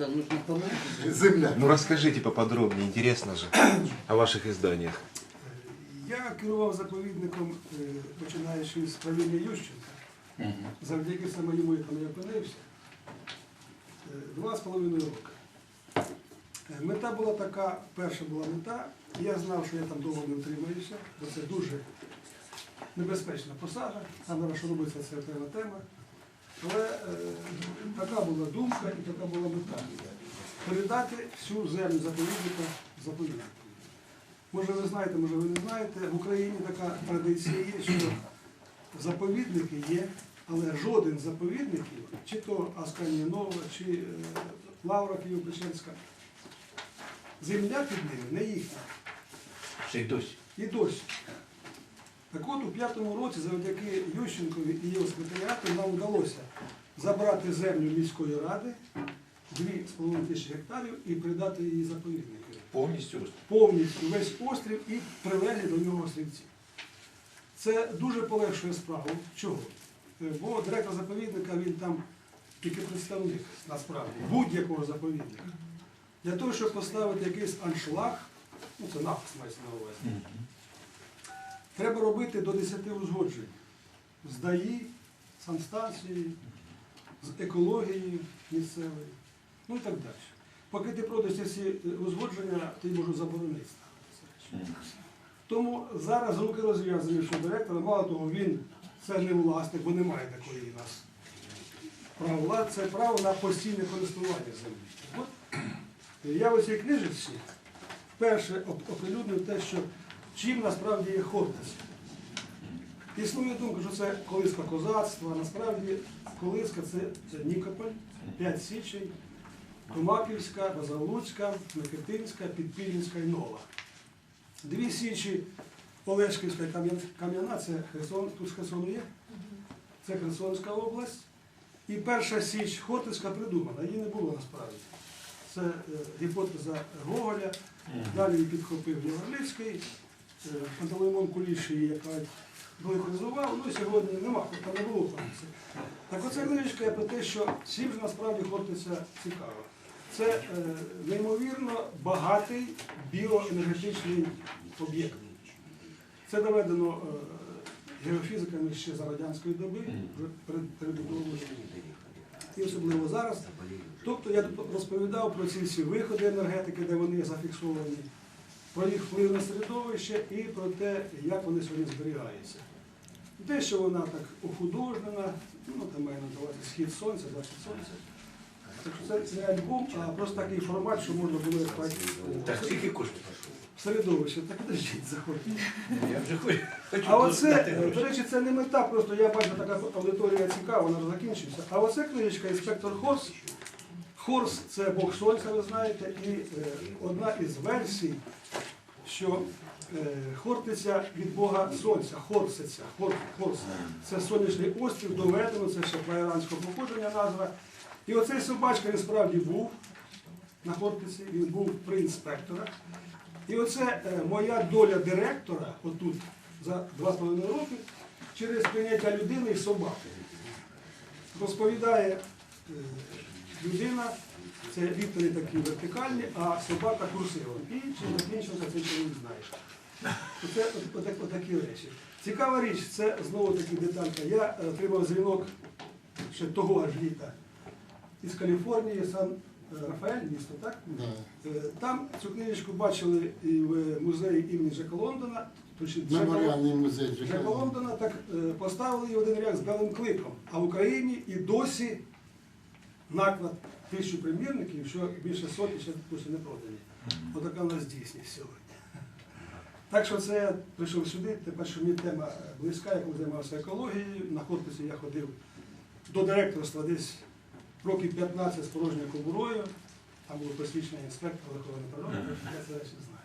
просто нужно помочь. Земля. Ну расскажите поподробнее, интересно же, о ваших изданиях. Я керував заповідником, е, починаючи з правління Ющенка. Завдяки саме йому я там і опинився. Е, Два з половиною роки. Е, Мета була така, перша була мета. Я знав, що я там довго не утримаюся, бо це дуже небезпечна посада. Там зараз що робиться, це окрема тема. Але е, така була думка і така була мета. Передати всю землю заповідника заповіднику. Може ви знаєте, може ви не знаєте, в Україні така традиція є, що заповідники є, але жоден з заповідників, чи то Асканія Нова, чи е, Лавра Києво-Печерська, земля під ними не їхня. Ще й досі. І досі. Так от у п'ятому році завдяки Ющенкові і його секретаріату нам вдалося забрати землю міської ради 2,5 тисячі гектарів і придати її заповіднику Повністю повністю весь острів і прилеглі до нього острівці. Це дуже полегшує справу. Чого? Е, Бо директор заповідника він там тільки представник насправді будь-якого заповідника. Для того, щоб поставити якийсь аншлаг, ну це напис мається на увазі, треба робити до 10 узгоджень з ДАІ, санстанції, з екологією місцевою, ну і так далі. Поки ти пройдеш ці узгодження, ти можу заборонити ставити. Тому зараз руки розв'язані, що директора, мало того, він це не власник, бо немає такої у нас права це право на постійне користування землі. От я в цій книжці перше оп- оприлюднив те, що чим насправді є Хортис. Існує думка, що це колиска козацтва, насправді колиска це, це Нікополь, п'ять січень, Томаківська, Базалуцька, Микитинська, Підпільницька і Нова. Дві січі Олешківська і Кам'яна, це Херсон, тут з Херсону є, це Херсонська область. І перша січ Хортицька придумана, її не було насправді. Це е, гіпотеза Гоголя, далі її підхопив Єварлицький, е, Пантелеймон Куліш її яка великозував, ну і сьогодні нема, там не було Хортиця. Так оце книжечка є про те, що чим ж насправді Хортиця цікава. Це е, неймовірно багатий біоенергетичний об'єкт. Це доведено е, геофізиками ще за радянської доби, перед передбудовою. І особливо зараз. Тобто я розповідав про ці всі виходи енергетики, де вони зафіксовані, про їх вплив на середовище і про те, як вони сьогодні зберігаються. Дещо вона так ухудожнена, ну там має надавати схід сонця, захід сонця. Так що це не альбом, а просто такий формат, що можна було як так, скільки коштує? середовище. Так подождіть, заходьте. Я вже хочу. А оце, до речі, це не мета, просто я бачу, така аудиторія цікава, вона вже закінчується. А оце книжечка інспектор Хорс. Хорс це Бог Сонця, ви знаєте, і е, одна із версій, що е, Хортиця від Бога Сонця, Хорсиця, Хор, Хорс. Це сонячний острів, доведено, це ще плаєранського походження назва. І оцей собачка він справді був на Хортиці, він був при інспекторах. І оце е, моя доля директора, отут, за два з половиною роки, через прийняття людини і собаки. Розповідає е, людина, це літери такі вертикальні, а собака курсива. І чим закінчився, це чоловік знаєш. Це отакі речі. Цікава річ, це знову таки деталька. Я отримав дзвінок ще того аж літа із Каліфорнії, Сан Рафаель, місто, так? Е, Там цю книжечку бачили і в музеї імені Джека Лондона. Меморіальний музей Джека Джека Лондона так е, поставили її один ряд з белим кликом. А в Україні і досі наклад тисячу примірників, що більше сотні ще досі не продані. Отака в нас дійсність сьогодні. Так що це я прийшов сюди, тепер що мені тема близька, я коли займався екологією. На корпусі я ходив до директорства десь років 15 з порожньою кобурою. Там було посвідчення інспектора охорони природи, я це речі знаю.